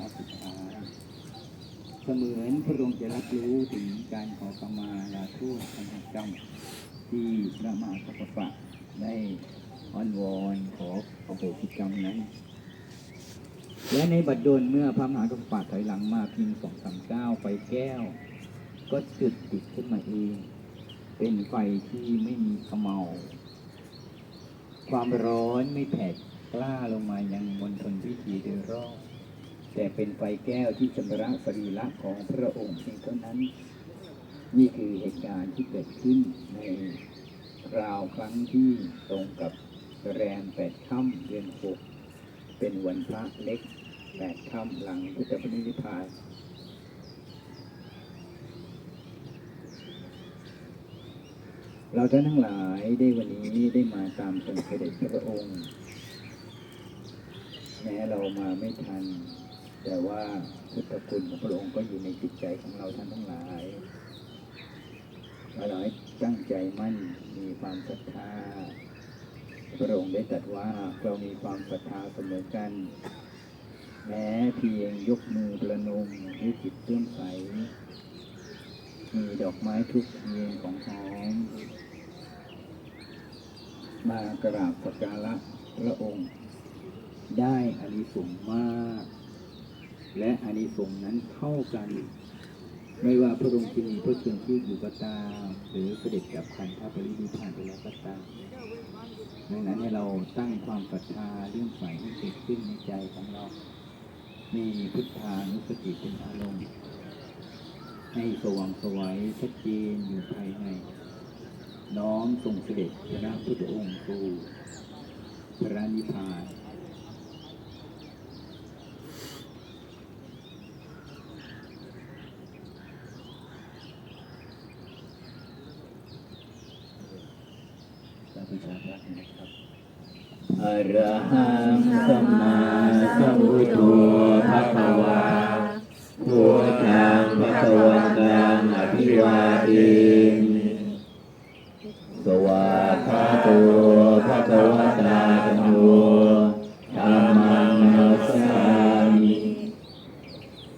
ระสุดท้าเสมือนพระองค์จะรับรู้ถึงการขอขมาลาโทษธรรมกรรมที่พระมหากัปปะได้อ้อนวอนขออโหสิกรรมนั้น และในบัดดลเมื่อพระมหากัปปะถอยหลังมาเพียงสองสามก้าวไฟแก้ว ก็จุดติดขึ้นมาเอง เป็นไฟที่ไม่มีขมเมา ความร้อนไม่แผดกล้าลงมายังมณฑลพิธีโดยรอบ แต่เป็นไฟแก้วที่ชำระสรีระของพระองค์เพียงเท่านั้น นี่คือเหตุการณ์ที่เกิดขึ้นในคราวครั้งที่ตรงกับแรมแปดค่ำเดือนหกเป็นวันพระเล็กแปดค่ำหลังพุทธปฏินิพพานเราท่านทั้งหลายได้วันนี้ได้มาตามทรงเด็จพระองค์ แม้เรามาไม่ทัน แต่ว่าพุทธคุณของพระองค์ก็อยู่ในจิตใจของเราท่านทั้งหลายเราหลายตั้งใจมั่นมีความศรัทธา พระองค์ได้ตรัสว่าเรามีความศรัทธาเสมอกัน แม้เพียงยกมือประนมด้วยจิตเลื่อมใส มีดอกไม้ทุกเทียนของหอมมากราบสักการะพระองค์ ได้อานิสงส์มาก และอานิสงส์นั้นเท่ากัน ไม่ว่าพระองค์จะมีพระชนชีพอยู่ก็ตามหรือเสด็จกับคันธปรินิพพานไปแล้วก็ตามดังนั้นให้เราตั้งความศรัทธาเรื่องใสให้เกิดขึ้นในใจของเรา มีพุทธานุสติเป็นอารมณ์ ให้สว่างสวัยชัดเจนอยู่ภายใน น้อมส่งเสด็จพระพุทธองค์สู่พระนิพพาน อรหังสัมมาสัมพุทโธภะคะวาพุทธังภะคะวันตังอภิวาทิสวาคาโตภะคะวะตาธัมโมธรรมังนัสสามิ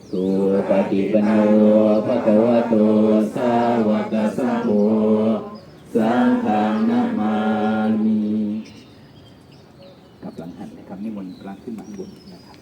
สุปฏิปันโนภะคะวะโตสาวกสัมพุ หลังหันนะครับนิมนต์พระขึ้นมาข้างบนนะครับ